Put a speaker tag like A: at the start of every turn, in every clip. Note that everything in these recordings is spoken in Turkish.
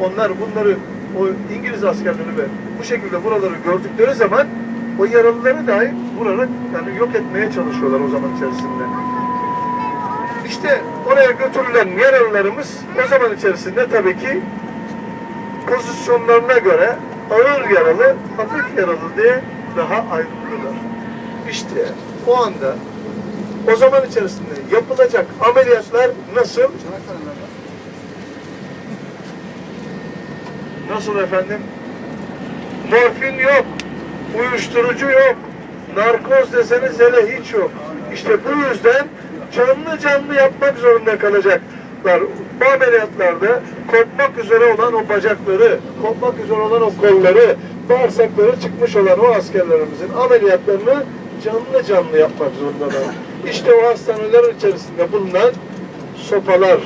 A: onlar bunları o İngiliz askerleri ve bu şekilde buraları gördükleri zaman o yaralıları dahi buraları yani yok etmeye çalışıyorlar o zaman içerisinde. İşte oraya götürülen yaralılarımız o zaman içerisinde tabii ki pozisyonlarına göre ağır yaralı, hafif yaralı diye daha ayrılıyorlar. İşte o anda o zaman içerisinde yapılacak ameliyatlar nasıl? Nasıl efendim? Morfin yok, uyuşturucu yok, narkoz deseniz hele hiç yok. İşte bu yüzden canlı canlı yapmak zorunda kalacaklar. Bu ameliyatlarda kopmak üzere olan o bacakları, kopmak üzere olan o kolları, bağırsakları çıkmış olan o askerlerimizin ameliyatlarını canlı canlı yapmak zorundalar. İşte o hastaneler içerisinde bulunan sopalar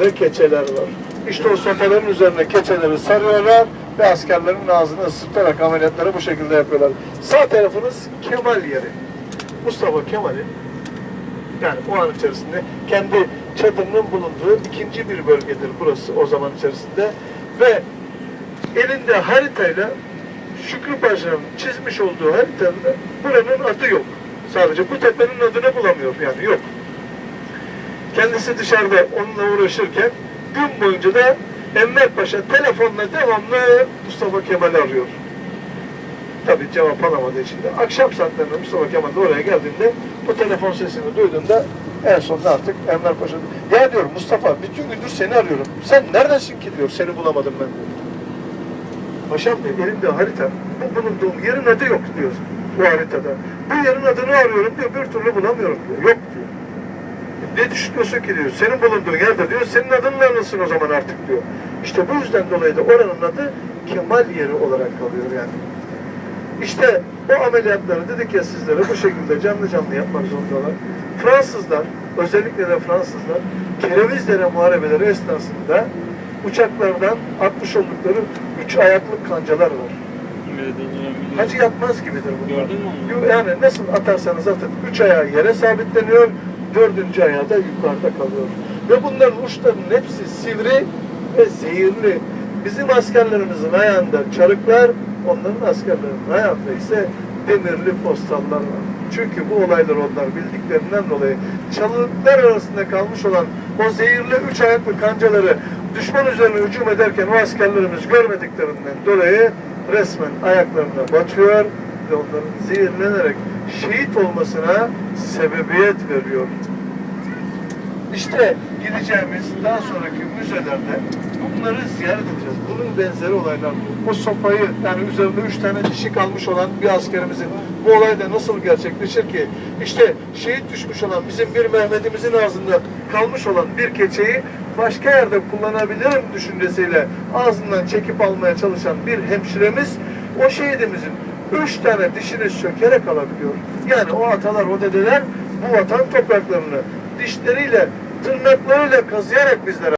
A: ve keçeler var. İşte o sopaların üzerine keçeleri sarıyorlar ve askerlerin ağzını ısıtarak ameliyatları bu şekilde yapıyorlar. Sağ tarafınız Kemal yeri. Mustafa Kemal'in yani o an içerisinde kendi çadırının bulunduğu ikinci bir bölgedir burası o zaman içerisinde ve elinde haritayla Şükrü Paşa'nın çizmiş olduğu haritada buranın adı yok. Sadece bu tepenin adını bulamıyor yani yok. Kendisi dışarıda onunla uğraşırken gün boyunca da Enver Paşa telefonla devamlı Mustafa Kemal'i arıyor. Tabii cevap alamadığı için de akşam saatlerinde Mustafa Kemal oraya geldiğinde bu telefon sesini duyduğunda en sonunda artık Enver Paşa ya diyor Mustafa bütün gündür seni arıyorum. Sen neredesin ki diyor seni bulamadım ben. Paşam diyor elimde harita. Bu bulunduğum yerin adı yok diyor bu haritada. Bu yerin adını arıyorum diyor bir türlü bulamıyorum diyor. Yok diyor. Ne düşünüyorsun ki diyor. Senin bulunduğun yerde diyor. Senin adınla anılsın o zaman artık diyor. İşte bu yüzden dolayı da oranın adı Kemal yeri olarak kalıyor yani. İşte o ameliyatları dedik ya sizlere bu şekilde canlı canlı yapmak zorundalar. Fransızlar, özellikle de Fransızlar, Kerevizdere muharebeleri esnasında uçaklardan atmış oldukları üç ayaklı kancalar var. Hacı yatmaz gibidir bunlar.
B: Gördün mü?
A: Yani nasıl atarsanız atın. Üç ayağı yere sabitleniyor, dördüncü ayağı da yukarıda kalıyor. Ve bunların uçlarının hepsi sivri ve zehirli. Bizim askerlerimizin ayağında çarıklar, onların askerlerinin ayağında ise demirli postallar var. Çünkü bu olaylar onlar bildiklerinden dolayı çalılıklar arasında kalmış olan o zehirli üç ayaklı kancaları düşman üzerine hücum ederken o askerlerimiz görmediklerinden dolayı resmen ayaklarına batıyor ve onların zehirlenerek şehit olmasına sebebiyet veriyor. İşte gideceğimiz daha sonraki müzelerde bunları ziyaret edeceğiz. Bunun benzeri olaylar. O sopayı yani üzerinde üç tane dişi kalmış olan bir askerimizin bu olayda nasıl gerçekleşir ki? İşte şehit düşmüş olan bizim bir Mehmet'imizin ağzında kalmış olan bir keçeyi başka yerde kullanabilirim düşüncesiyle ağzından çekip almaya çalışan bir hemşiremiz o şehidimizin üç tane dişini sökerek alabiliyor. Yani o atalar, o dedeler bu vatan topraklarını dişleriyle, tırnaklarıyla kazıyarak bizlere